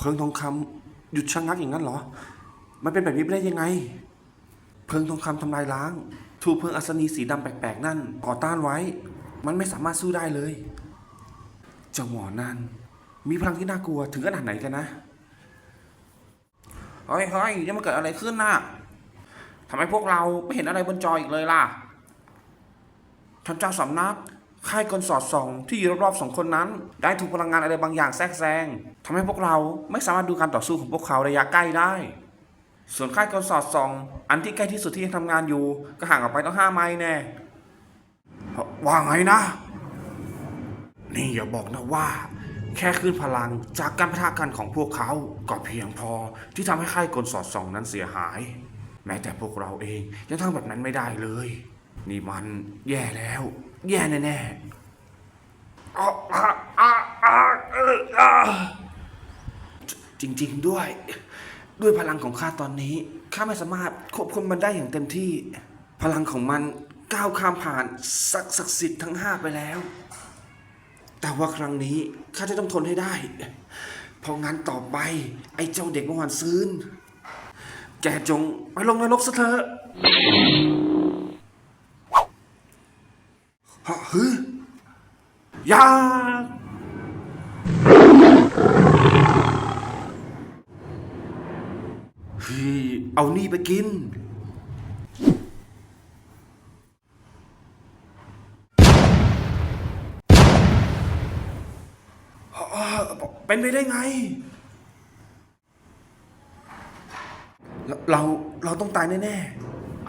เพิงทองคำหยุดชะงักอย่างนั้นเหรอ มันเป็นแบบนี้ไได้ยังไง เพิงทองคำทำลายล้าง ถูกเพิงอัศนีสีดำแปลกๆนั่นต่อต้านไว้ มันไม่สามารถสู้ได้เลย เจ้าหมอนั่นมีพลังที่น่ากลัวถึงขนาดไหนกันนะเฮ้ยเฮ้ยนี่มันเกิดอะไรขึ้นน่ะทำไมพวกเราไม่เห็นอะไรบนจออีกเลยล่ะ ท่านเจ้าสำนัก ค่ายกลสอดส่องที่อยู่รอบๆสองคนนั้น ได้ถูกพลังงานอะไรบางอย่างแทรกแซงทำให้พวกเราไม่สามารถดูการต่อสู้ของพวกเขาระยะใกล้ได้ ส่วนค่ายกลสอดส่อง อันที่ใกล้ที่สุดที่ยังทำงานอยู่ ก็ห่างออกไปต้องห้าไมล์แน่ว่าไงนะ นี่อย่าบอกนะว่า แค่คลื่นพลังจากการปะทะกันของพวกเขาก็เพียงพอที่ทำให้ค่ายกลสอดส่องนั้นเสียหาย แม้แต่พวกเราเองยังทำแบบนั้นไม่ได้เลย นี่มันแย่แล้ว แย่แน่ๆอ้ออ้าอ้าอ้าเอออ้าจริง ๆด้วย ด้วยพลังของข้าตอนนี้ข้าไม่สามารถควบคุมมันได้อย่างเต็มที่ พลังของมันก้าวข้ามผ่านศักดิ์ศักดิ์สิทธิ์ทั้งห้าไปแล้ว แต่ว่าครั้งนี้ข้าจะต้องทนให้ได้ เพราะงั้นต่อไป ไอ้เจ้าเด็กเมื่อวานซืนแกจงไปลงนรกซะเถอะ ฮะฮึยาฮ้ยเอานี่ไปกิน เป็นไปได้ไง เรา เราต้องตายแน่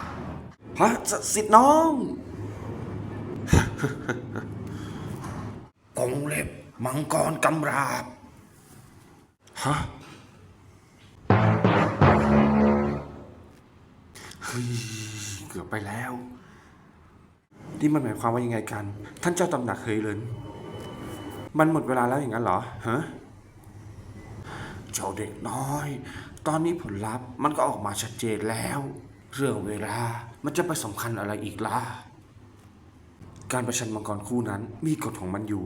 ๆ ฮะ สิทธิ์น้อง กงเล็บมังกรกำราบ ฮะเฮ้ยเกือบไปแล้ว นี่มันหมายความว่ายังไงกัน ท่านเจ้าตำหนักเฮยเลินมันหมดเวลาแล้วอย่างนั้นเหรอฮะเจ้าเด็กน้อย ตอนนี้ผลลัพธ์มันก็ออกมาชัดเจนแล้ว เรื่องเวลามันจะไปสำคัญอะไรอีกล่ะ การประชันมังกรคู่นั้นมีกฎของมันอยู่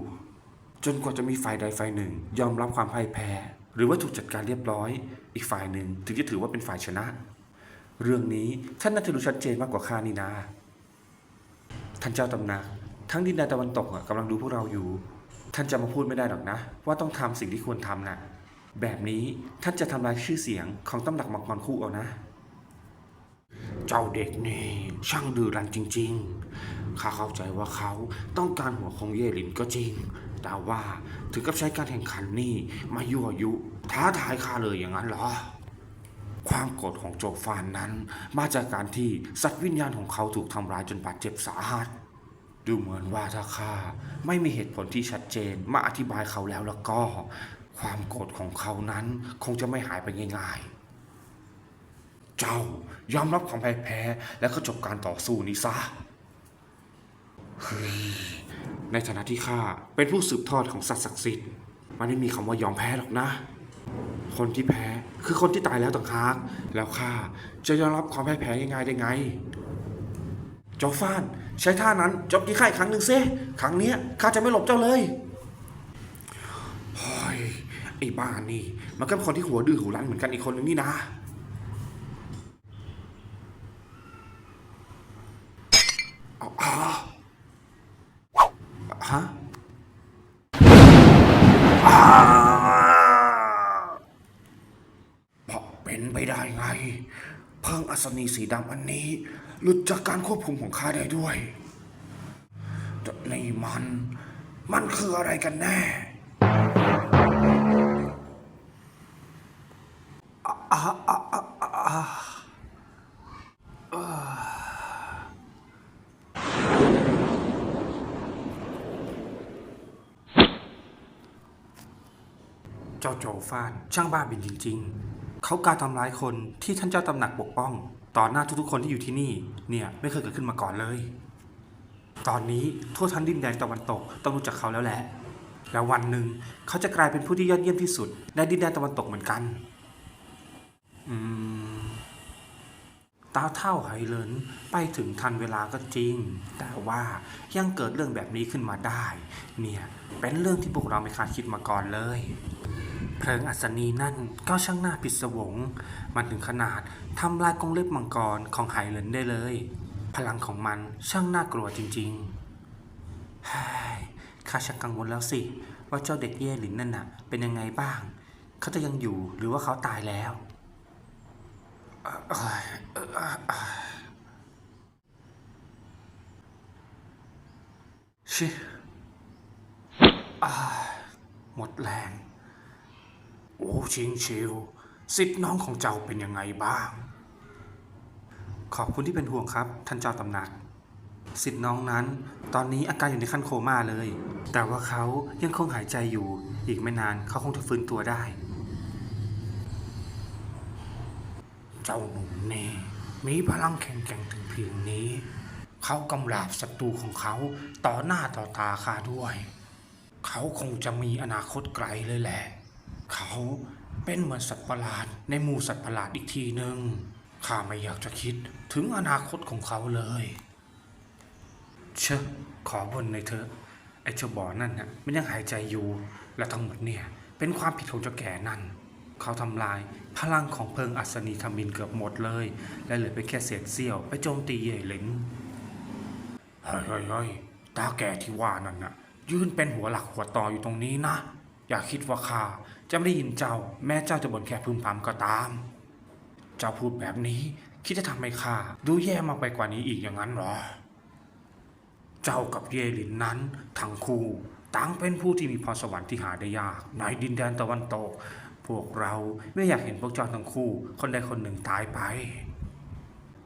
จนกว่าจะมีฝ่ายใดฝ่ายหนึ่ง ยอมรับความพ่ายแพ้ หรือว่าถูกจัดการเรียบร้อย อีกฝ่ายหนึ่งถึงจะถือว่าเป็นฝ่ายชนะ เรื่องนี้ท่านน่าจะรู้ชัดเจนมากกว่าข้านี่นา ท่านเจ้าตำหนัก ทั้งดินแดนตะวันตกกำลังดูพวกเราอยู่ ท่านจะมาพูดไม่ได้หรอกนะ ว่าต้องทำสิ่งที่ควรทำน่ะแบบนี้ท่านจะทำลายชื่อเสียงของตำหนักมังกรคู่เอานะ เจ้าเด็กนี่ช่างดื้อรั้นจริง ๆ ข้าเข้าใจว่าเขาต้องการหัวของเย่หลินก็จริง แต่ว่าถึงกับใช้การแข่งขันนี่มายั่วยุ ท้าทายข้าเลยอย่างนั้นเหรอ ความโกรธของโจฟานนั้น มาจากการที่สัตว์วิญญาณของเขาถูกทำร้ายจนบาดเจ็บสาหัส ดูเหมือนว่าถ้าข้าไม่มีเหตุผลที่ชัดเจนมาอธิบายเขาแล้วแล้วก็ ความโกรธของเขานั้นคงจะไม่หายไปง่ายๆ เจ้ายอมรับความพ่ายแพ้ และก็จบการต่อสู้นี้ซะเฮ้ยในฐานะที่ข้าเป็นผู้สืบทอดของสัตว์ศักดิ์สิทธิ์ มันไม่มีคำว่ายอมแพ้หรอกนะ คนที่แพ้คือคนที่ตายแล้วต่างหาก แล้วข้าจะยอมรับความพ่ายแพ้ง่ายๆได้ไงเจ้าฟ้าน ใช้ท่านั้นจบที่ข้าอีกครั้งหนึ่งเซครั้งเนี้ยข้าจะไม่หลบเจ้าเลยเฮ้ยไอ้บ้านี่ มันก็เป็นคนที่หัวดื้อหัวรั้นเหมือนกันอีกคนนึงนี่นะเอาอ๋อฮะอ้าเพราะเป็นไปได้ไง เพิ่งอัศนีสีดำอันนี้ หลุดจากการควบคุมของข้าได้ด้วย แต่นี่มัน มันคืออะไรกันแน่อะอะอะอะอะอะเจ้าโจฟานช่างบ้าบินจริง ๆ เขาการทำร้ายคนที่ท่านเจ้าตำหนักปกป้อง ต่อหน้าทุกๆ คนที่อยู่ที่นี่เนี่ยไม่เคยเกิดขึ้นมาก่อนเลย ตอนนี้ทั่วทั้งดินแดนตะวันตกต้องรู้จักเขาแล้วแหละแล้ววันหนึ่งเขาจะกลายเป็นผู้ที่ยอดเยี่ยมที่สุดในดินแดนตะวันตกเหมือนกันอืมตาเท่าไหเหลินไปถึงทันเวลาก็จริง แต่ว่ายังเกิดเรื่องแบบนี้ขึ้นมาได้ เนี่ยเป็นเรื่องที่พวกเราไม่คาดคิดมาก่อนเลย เพลิงอัศนีนั่นก็ช่างน่าผิดสวง มันถึงขนาดทำลายกรงเล็บมังกรของไหเหลินได้เลย พลังของมันช่างน่ากลัวจริงๆฮ่ข้าชักกังวลแล้วสิ ว่าเจ้าเด็กเย่หลินนั่นน่ะ เป็นยังไงบ้าง เขาจะยังอยู่หรือว่าเขาตายแล้วชิหมดแรง โอ้ชิงชิวสิทธิ์น้องของเจ้าเป็นยังไงบ้าง ขอบคุณที่เป็นห่วงครับ ท่านเจ้าตำหนัก สิทธิ์น้องนั้น ตอนนี้อาการอยู่ในขั้นโคม่าเลย แต่ว่าเขายังคงหายใจอยู่ อีกไม่นานเขาคงจะฟื้นตัวได้ เจ้าหนุ่มเน่มีพลังแข็งแกร่งถึงเพียงนี้ เขากำราบศัตรูของเขาต่อหน้าต่อตาข้าด้วย เขาคงจะมีอนาคตไกลเลยแหละ เขาเป็นเหมือนสัตว์ประหลาดในหมู่สัตว์ประหลาดอีกทีหนึ่งข้าไม่อยากจะคิดถึงอนาคตของเขาเลย เชอะขอบนในเธอไอ้เจ้าบ่อนั่นน่ะมันยังหายใจอยู่และทั้งหมดเนี่ย เป็นความผิดของเจ้าแก่นั่น เขาทำลายพลังของเพลิงอัศนีธมินเกือบหมดเลย และเหลือไปแค่เศษเสี้ยวไปโจมตีเย่เหลินเฮ้ยเฮ้ยตาแก่ที่ว่านั่นน่ะยืนเป็นหัวหลักหัวต่ออยู่ตรงนี้นะ อย่าคิดว่าข้า จะไม่ได้ยินเจ้า แม้เจ้าจะบ่นแค่พึมพำก็ตาม เจ้าพูดแบบนี้ คิดจะทำให้ข้าดูแย่มากไปกว่านี้อีกอย่างนั้นหรอ เจ้ากับเยลินนั้นทั้งคู่ต่างเป็นผู้ที่มีพรสวรรค์ที่หาได้ยากในดินแดนตะวันตก พวกเราไม่อยากเห็นพวกเจ้าทั้งคู่คนใดคนหนึ่งตายไป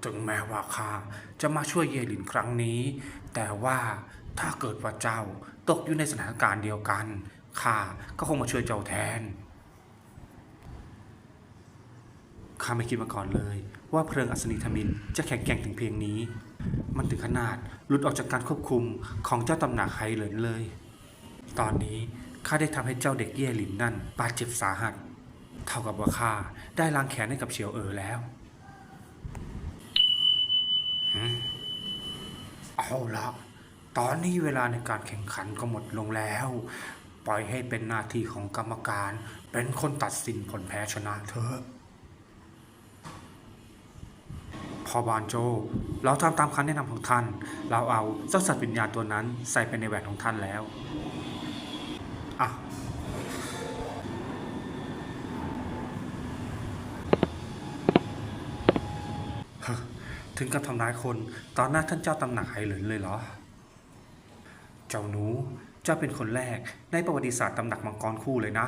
ถึงแม้ว่าข้าจะมาช่วยเยลินครั้งนี้ แต่ว่าถ้าเกิดว่าเจ้าตกอยู่ในสถานการณ์เดียวกัน ข้าก็คงมาช่วยเจ้าแทน ข้าไม่คิดมาก่อนเลย ว่าเพลิงอัศนีธมินจะแข็งแกร่งถึงเพียงนี้ มันถึงขนาดหลุดออกจากการควบคุมของเจ้าตำหนักไฮเหลินเลย ตอนนี้ข้าได้ทำให้เจ้าเด็กเย่หลินนั่นบาดเจ็บสาหัส เท่ากับว่าข้าได้ล้างแค้นให้กับเฉียวเอ๋อแล้วเอาละตอนนี้เวลาในการแข่งขันก็หมดลงแล้ว ปล่อยให้เป็นหน้าที่ของกรรมการ เป็นคนตัดสินผลแพ้ชนะเถอะพอบานโจ เราทำตามคำแนะนำของท่าน เราเอาเจ้าสัตว์วิญญาณตัวนั้นใส่ไปในแหวนของท่านแล้วอะเฮ้อถึงกับทำร้ายคนตอนหน้าท่านเจ้าตำหนักไหเหลินเลยเหรอ เจ้าหนู เจ้าเป็นคนแรกในประวัติศาสตร์ตำหนักมังกรคู่เลยนะ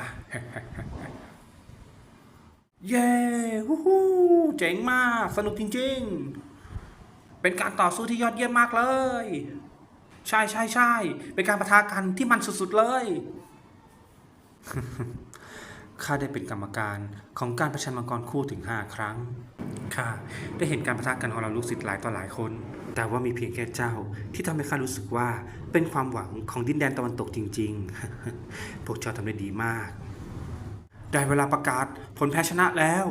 เย้ฮู้ฮู้เจ๋งมาก สนุกจริง ๆ เป็นการต่อสู้ที่ยอดเยี่ยมมากเลย ใช่ใช่ใช่เป็นการประทะกันที่มันสุดๆเลยข้าได้เป็นกรรมการของการประชันมังกรคู่ถึง5ครั้ง ข้าได้เห็นการประทะกันของเราลูกศิษย์หลายต่อหลายคน แต่ว่ามีเพียงแค่เจ้า ที่ทำให้ข้ารู้สึกว่าเป็นความหวังของดินแดนตะวันตกจริง ๆ พวกเจ้าทำได้ดีมาก ได้เวลาประกาศผลแพ้ชนะแล้ว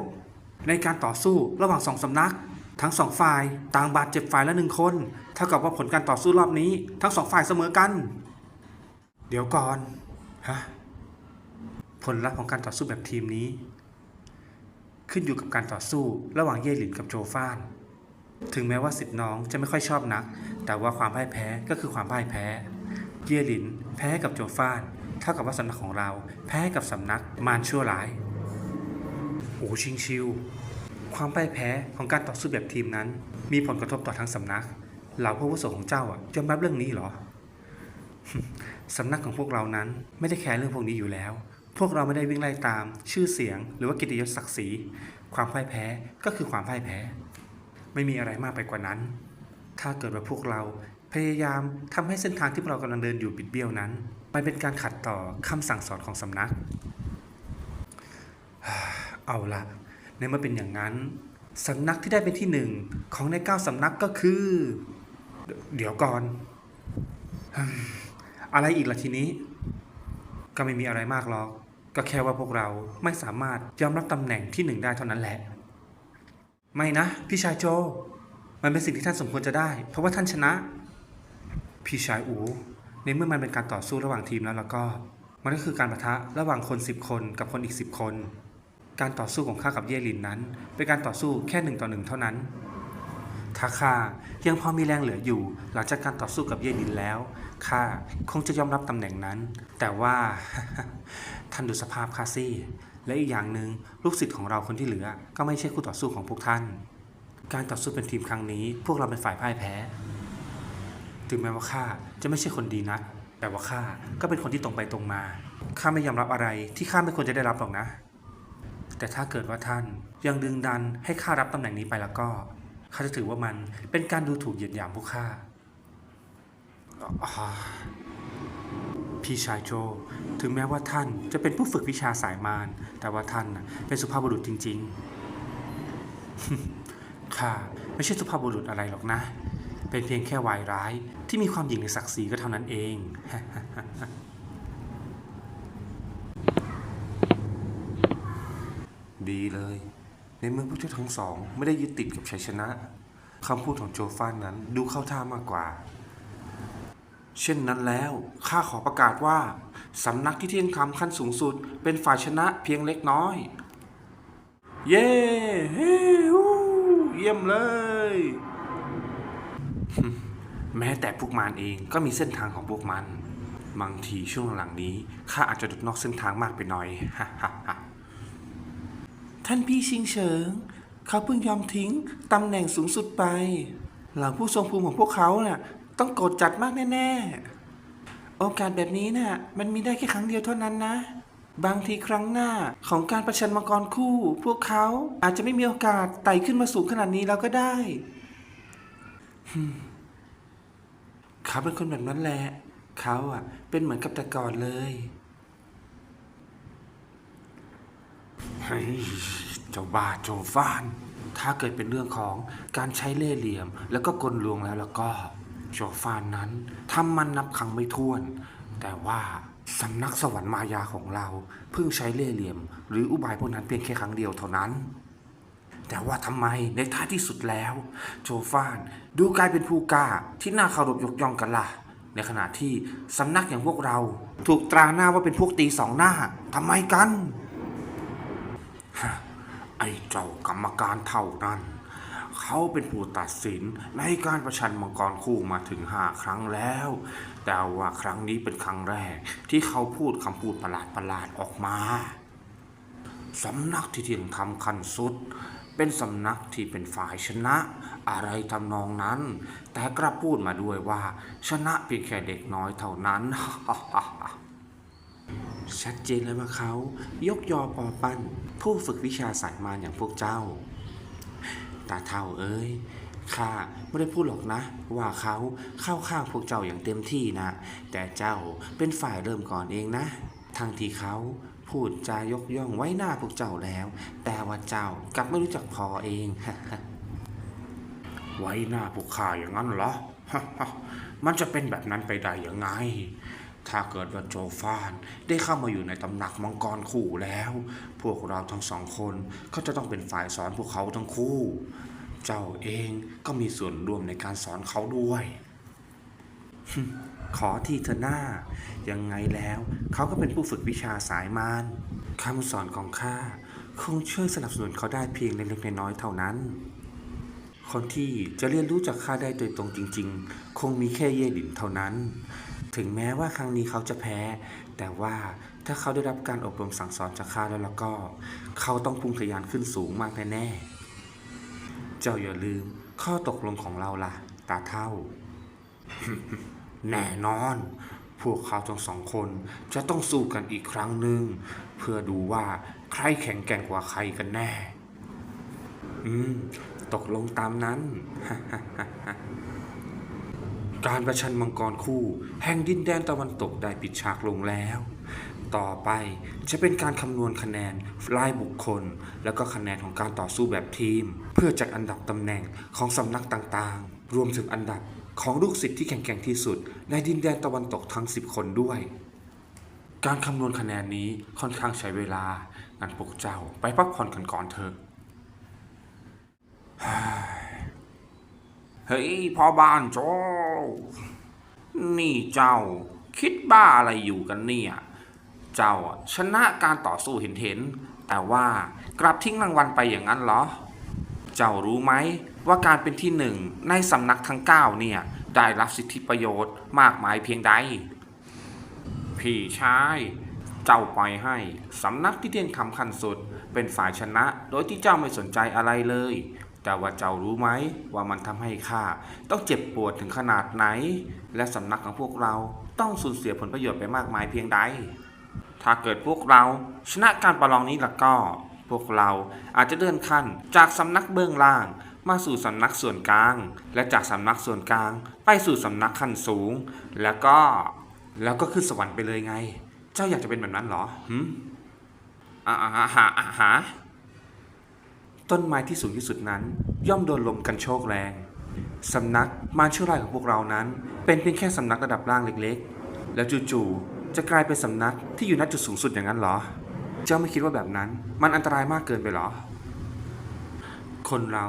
ในการต่อสู้ระหว่างสองสำนัก ทั้งสองฝ่ายต่างบาดเจ็บฝ่ายละหนึ่งคน เท่ากับว่าผลการต่อสู้รอบนี้ ทั้งสองฝ่ายเสมอกัน เดี๋ยวก่อนฮะผลลัพธ์ของการต่อสู้แบบทีมนี้ ขึ้นอยู่กับการต่อสู้ระหว่างเย่หลินกับโจฟาน ถึงแม้ว่าสิทธิ์น้องจะไม่ค่อยชอบนัก แต่ว่าความพ่ายแพ้ก็คือความพ่ายแพ้ เย่หลินแพ้กับโจฟาน เท่ากับว่าสำนักของเรา แพ้กับสำนักมารชั่วร้ายโอ้ชิงชิว ความพ่ายแพ้ของการต่อสู้แบบทีมนั้น มีผลกระทบต่อทั้งสำนัก เหล่าผู้วุโสของเจ้าอะยอมรับเรื่องนี้เหรอสำนักของพวกเรานั้นไม่ได้แคร์เรื่องพวกนี้อยู่แล้ว พวกเราไม่ได้วิ่งไล่ตามชื่อเสียง หรือว่ากิติยศศักดิ์ศรีความพ่ายแพ้ก็คือความพ่ายแพ้ ไม่มีอะไรมากไปกว่านั้น ถ้าเกิดว่าพวกเราพยายามทำให้เส้นทางที่เรากำลังเดินอยู่บิดเบี้ยวนั้นมันเป็นการขัดต่อคำสั่งสอนของสำนัก เอาละในเมื่อเป็นอย่างนั้นสำนักที่ได้เป็นที่หนึ่งของในเก้าสำนักก็คือ เดี๋ยวก่อน อะไรอีกล่ะทีนี้ ก็ไม่มีอะไรมากหรอก ก็แค่ว่าพวกเราไม่สามารถยอมรับตำแหน่งที่หนึ่งได้เท่านั้นแหละ ไม่นะ พี่ชายโจ มันเป็นสิ่งที่ท่านสมควรจะได้ เพราะว่าท่านชนะ พี่ชายอูในเมื่อมันเป็นการต่อสู้ระหว่างทีมแล้วแล้วก็ มันก็คือการปะทะระหว่างคนสิบคนกับคนอีกสิบคน การต่อสู้ของข้ากับเย่ลินนั้น เป็นการต่อสู้แค่หนึ่งต่อหนึ่งเท่านั้น ถ้าข้ายังพอมีแรงเหลืออยู่ หลังจากการต่อสู้กับเย่หลินแล้วข้าคงจะยอมรับตำแหน่งนั้น แต่ว่าท่านดูสภาพข้าสิและอีกอย่างหนึ่งลูกศิษย์ของเราคนที่เหลือ ก็ไม่ใช่คู่ต่อสู้ของพวกท่าน การต่อสู้เป็นทีมครั้งนี้ พวกเราเป็นฝ่ายพ่ายแพ้ ถึงแม้ว่าข้าจะไม่ใช่คนดีนัก แต่ว่าข้าก็เป็นคนที่ตรงไปตรงมาข้าไม่ยอมรับอะไรที่ข้าไม่ควรจะได้รับหรอกนะ แต่ถ้าเกิดว่าท่านยังดึงดันให้ข้ารับตำแหน่งนี้ไปแล้วก็ ข้าจะถือว่ามันเป็นการดูถูกเหยียดหยามพวกข้าอ่าพี่ชายโจ ถึงแม้ว่าท่านจะเป็นผู้ฝึกวิชาสายมาร แต่ว่าท่านเป็นสุภาพบุรุษจริง ๆ ข้าไม่ใช่สุภาพบุรุษอะไรหรอกนะ เป็นเพียงแค่วายร้ายที่มีความหยิ่งในศักดิ์ศรีก็เท่านั้นเอง ดีเลย ในเมื่อพวกเจ้าทั้งสอง ไม่ได้ยึดติดกับชัยชนะคำพูดของโจฟานนั้นดูเข้าท่ามากกว่า เช่นนั้นแล้วข้าขอประกาศว่าสำนักที่เที่ยงธรรมขั้นสูงสุด เป็นฝ่ายชนะเพียงเล็กน้อย เย้เฮ้ฮู้เยี่ยมเลย แม้แต่พวกมันเองก็มีเส้นทางของพวกมัน บางทีช่วงหลังนี้ข้าอาจจะดุดนอกเส้นทางมากไปหน่อย ท่านพี่ชิงเฉิง เขาเพิ่งยอมทิ้งตำแหน่งสูงสุดไปหลังผู้ทรงภูมิของพวกเขาน่ะ ต้องโกรธจัดมากแน่ ๆ โอกาสแบบนี้น่ะ มันมีได้แค่ครั้งเดียวเท่านั้นนะ บางทีครั้งหน้าของการประชันมังกรคู่ พวกเขาอาจจะไม่มีโอกาสไต่ขึ้นมาสูงขนาดนี้แล้วก็ได้เขาเป็นคนแบบนั้นแหละ เขาอะ เป็นเหมือนกับแต่ก่อนเลย ฮ้ยเจ้าบ้าโจฟาน ถ้าเกิดเป็นเรื่องของการใช้เล่ห์เหลี่ยม แล้วก็กลลวงแล้วแล้วก็โจฟานนั้นทำมันนับครั้งไม่ถ้วน แต่ว่าสำนักสวรรค์มายาของเราเพิ่งใช้เล่ห์เหลี่ยม หรืออุบายพวกนั้นเพียงแค่ครั้งเดียวเท่านั้น แต่ว่าทำไมในท้ายที่สุดแล้ว โจฟานดูกลายเป็นผู้กล้าที่น่าเคารพยกย่องกันล่ะ ในขณะที่สำนักอย่างพวกเรา ถูกตราหน้าว่าเป็นพวกตีสองหน้าทำไมกัน ไอ้เจ้ากรรมการเท่านั้น เขาเป็นผู้ตัดสินในการประชันมังกรคู่มาถึงห้าครั้งแล้ว แต่ว่าครั้งนี้เป็นครั้งแรก ที่เขาพูดคำพูดประหลาดประหลาดๆออกมาสำนักที่เที่ยงทำขั้นสุด เป็นสำนักที่เป็นฝ่ายชนะ อะไรทำนองนั้น แต่กลับพูดมาด้วยว่า ชนะเพียงแค่เด็กน้อยเท่านั้น ชัดเจนเลยว่าเขายกยอปอปั้น ผู้ฝึกวิชาสายมารอย่างพวกเจ้า ตาเท่าเอ้ยข้าไม่ได้พูดหรอกนะ ว่าเขาเข้าข้างพวกเจ้าอย่างเต็มที่นะ แต่เจ้าเป็นฝ่ายเริ่มก่อนเองนะทั้งที่เขาพูดจายกย่องไว้หน้าพวกเจ้าแล้ว แต่ว่าเจ้ากลับไม่รู้จักพอเอง ไว้หน้าพวกข้าอย่างนั้นเหรอ มันจะเป็นแบบนั้นไปได้ยังไง ถ้าเกิดว่าโจฟานได้เข้ามาอยู่ในตำหนักมังกรคู่แล้ว พวกเราทั้งสองคนก็จะต้องเป็นฝ่ายสอนพวกเขาทั้งคู่ เจ้าเองก็มีส่วนร่วมในการสอนเขาด้วย ขอทีเถอหน้า ยังไงแล้วเขาก็เป็นผู้ฝึกวิชาสายมารคำสอนของข้าคงช่วยสนับสนุนเขาได้เพียงเล็กๆน้อยๆเท่านั้น คนที่จะเรียนรู้จากข้าได้โดยตรงจริง ๆ คงมีแค่เย่หลินเท่านั้น ถึงแม้ว่าครั้งนี้เขาจะแพ้ แต่ว่าถ้าเขาได้รับการอบรมสั่งสอนจากข้าแล้วแล้วก็ เขาต้องพุ่งทะยานขึ้นสูงมากแน่ๆเจ้าอย่าลืมข้อตกลงของเราล่ะ ตาเท่า แน่นอน พวกเขาทั้งสองคนจะต้องสู้กันอีกครั้งหนึ่งเพื่อดูว่าใครแข็งแกร่งกว่าใครกันแน่ อืม ตกลงตามนั้น การประชันมังกรคู่ แห่งดินแดนตะวันตกได้ปิดฉากลงแล้ว ต่อไปจะเป็นการคำนวณคะแนนรายบุคคล แล้วก็คะแนนของการต่อสู้แบบทีม เพื่อจัดอันดับตำแหน่งของสำนักต่างๆ รวมถึงอันดับของลูกศิษย์ที่แข็งๆที่สุด ในดินแดนตะวันตกทั้ง 10 คนด้วย การคำนวณคะแนนนี้ค่อนข้างใช้เวลางั้นพวกเจ้าไปพักผ่อนกันก่อนเถอะ เฮ้ยพ่อบ้านโจนี่เจ้าคิดบ้าอะไรอยู่กันเนี่ย เจ้าชนะการต่อสู้เห็นเห็น แต่ว่ากลับทิ้งรางวัลไปอย่างนั้นเหรอ เจ้ารู้ไหมว่าการเป็นที่หนึ่งในสำนักทั้งเก้าเนี่ย ได้รับสิทธิประโยชน์มากมายเพียงใด พี่ชายเจ้าปล่อยให้สำนักที่เทียนคำคันสุด เป็นฝ่ายชนะ โดยที่เจ้าไม่สนใจอะไรเลย แต่ว่าเจ้ารู้ไหมว่ามันทำให้ข้าต้องเจ็บปวดถึงขนาดไหน และสำนักของพวกเราต้องสูญเสียผลประโยชน์ไปมากมายเพียงใด ถ้าเกิดพวกเราชนะการประลองนี้ล้วก็ พวกเราอาจจะเลื่อนขั้นจากสำนักเบื้องล่าง มาสู่สำนักส่วนกลาง และจากสำนักส่วนกลาง ไปสู่สำนักขั้นสูง แล้วก็แล้วก็ขึ้นสวรรค์ไปเลยไง เจ้าอยากจะเป็นแบบนั้นเหรอหืมอ่าอ่าหาอ่าหา ต้นไม้ที่สูงที่สุดนั้น ย่อมโดนลมกันโชกแรงสำนักมารชั่วร้ายของพวกเรานั้น เป็นเพียงแค่สำนักระดับล่างเล็กๆ แล้วจู่ๆจะกลายเป็นสำนักที่อยู่ณจุดสูงสุดอย่างนั้นเหรอ เจ้าไม่คิดว่าแบบนั้น มันอันตรายมากเกินไปเหรอ คนเรา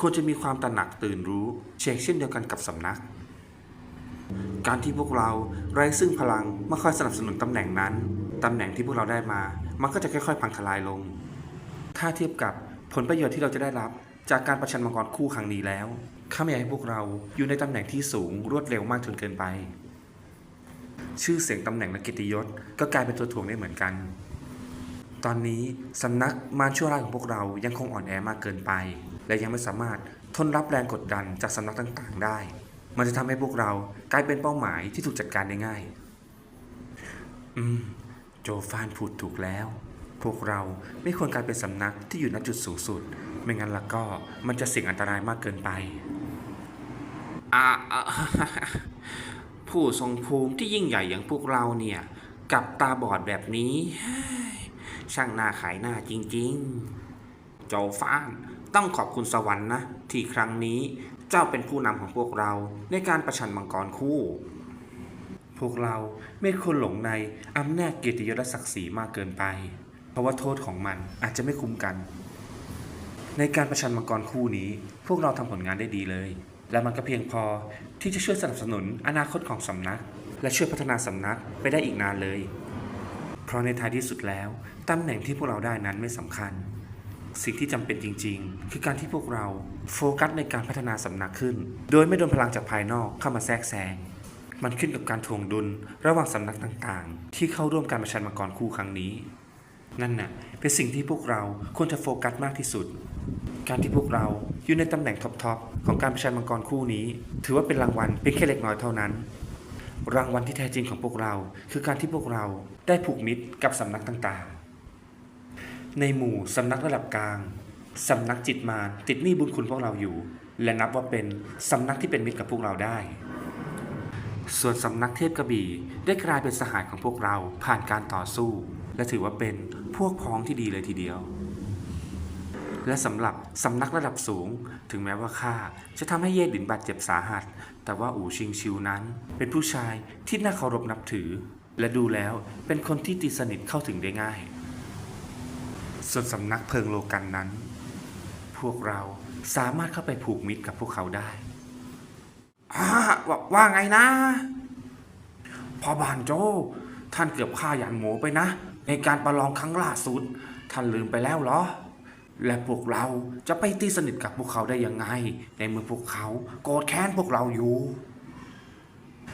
ควรจะมีความตระหนักตื่นรู้เชกเช่นเดียวกันกับสำนัก การที่พวกเราไร้ซึ่งพลังมาคอยสนับสนุนตำแหน่งนั้นตำแหน่งที่พวกเราได้มา มันก็จะค่อยๆ พังทลายลง ถ้าเทียบกับ ผลประโยชน์ที่เราจะได้รับจากการประชันมังกรคู่ครั้งนี้แล้วข้าไม่อยากให้พวกเราอยู่ในตำแหน่งที่สูงรวดเร็วมากจนเกินไป ชื่อเสียงตำแหน่งและกียรติยศก็กลายเป็นตัวถ่วงได้เหมือนกัน ตอนนี้สำนักมารชั่วร้ายของพวกเรายังคงอ่อนแอมากเกินไป และยังไม่สามารถทนรับแรงกดดันจากสำนักต่างๆ ได้ มันจะทำให้พวกเรากลายเป็นเป้าหมายที่ถูกจัดการได้ง่าย อืม โจฟานพูดถูกแล้ว พวกเราไม่ควรกลายเป็นสำนักที่อยู่ณจุดสูงสุด ไม่งั้นแล้วก็มันจะเสี่ยงอันตรายมากเกินไปอาผู้ทรงภูมิที่ยิ่งใหญ่อย่างพวกเราเนี่ยกับตาบอดแบบนี้ ช่างน่าขายหน้าจริงๆโจฟ้านต้องขอบคุณสวรรค์นะ ที่ครั้งนี้เจ้าเป็นผู้นำของพวกเราในการประชันมังกรคู่ พวกเราไม่ควรหลงในอำนาจเกียรติยศและศักดิ์ศรีมากเกินไป เพราะว่าโทษของมันอาจจะไม่คุ้มกัน ในการประชันมังกรคู่นี้ พวกเราทำผลงานได้ดีเลย และมันก็เพียงพอที่จะช่วยสนับสนุนอนาคตของสำนัก และช่วยพัฒนาสำนักไปได้อีกนานเลย เพราะในท้ายที่สุดแล้วตำแหน่งที่พวกเราได้นั้นไม่สำคัญ สิ่งที่จำเป็นจริง ๆ คือการที่พวกเราโฟกัสในการพัฒนาสำนักขึ้น โดยไม่โดนพลังจากภายนอกเข้ามาแทรกแซงมันขึ้นกับการทวงดุลระหว่างสำนักต่างๆ ที่เข้าร่วมการประชันมังกรคู่ครั้งนี้ นั่นน่ะเป็นสิ่งที่พวกเราควรจะโฟกัสมากที่สุด การที่พวกเราอยู่ในตำแหน่งท็อปๆของการประชันมังกรคู่นี้ ถือว่าเป็นรางวัลเพียงแค่เล็กน้อยเท่านั้น รางวัลที่แท้จริงของพวกเรา คือการที่พวกเราได้ผูกมิตรกับสำนักต่างๆ ในหมู่สำนักระดับกลางสำนักจิตมารติดหนี้บุญคุณพวกเราอยู่ และนับว่าเป็นสำนักที่เป็นมิตรกับพวกเราได้ ส่วนสำนักเทพกระบี่ได้กลายเป็นสหายของพวกเราผ่านการต่อสู้ และถือว่าเป็นพวกพ้องที่ดีเลยทีเดียว และสำหรับสำนักระดับสูง ถึงแม้ว่าข้าจะทำให้เย่หลินบาดเจ็บสาหัส แต่ว่าอู่ชิงชิวนั้น เป็นผู้ชายที่น่าเคารพนับถือ และดูแล้วเป็นคนที่ตีสนิทเข้าถึงได้ง่าย ส่วนสำนักเพิงโลกันนั้น พวกเราสามารถเข้าไปผูกมิตรกับพวกเขาได้ อ่าว่าว่าไงนะพอบานโจ ท่านเกือบฆ่าหยานหมูไปนะ ในการประลองครั้งล่าสุด ท่านลืมไปแล้วเหรอ และพวกเราจะไปตีสนิทกับพวกเขาได้ยังไง ในเมื่อพวกเขาโกรธแค้นพวกเราอยู่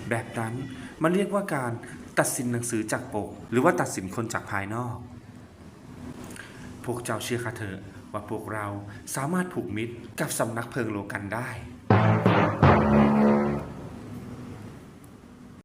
แบบนั้นมันเรียกว่าการตัดสินหนังสือจากปก หรือว่าตัดสินคนจากภายนอก พวกเจ้าเชื่อข้าเถอะว่าพวกเราสามารถผูกมิตรกับสำนักเพลิงโลกันได้